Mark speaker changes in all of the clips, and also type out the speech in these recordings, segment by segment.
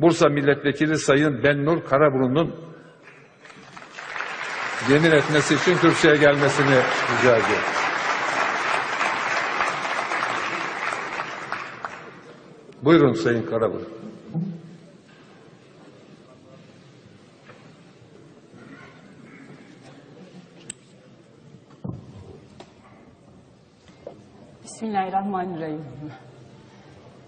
Speaker 1: Bursa Milletvekili Sayın Bennur Karaburun'un yemin etmesi için kürsüye gelmesini rica ediyorum. Buyurun Sayın Karaburun.
Speaker 2: Bismillahirrahmanirrahim.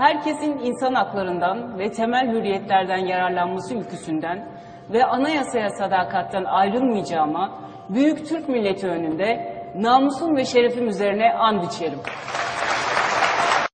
Speaker 2: herkesin insan haklarından ve temel hürriyetlerden yararlanması ülküsünden ve anayasaya sadakatten ayrılmayacağıma büyük Türk milleti önünde namusum ve şerefim üzerine and içerim.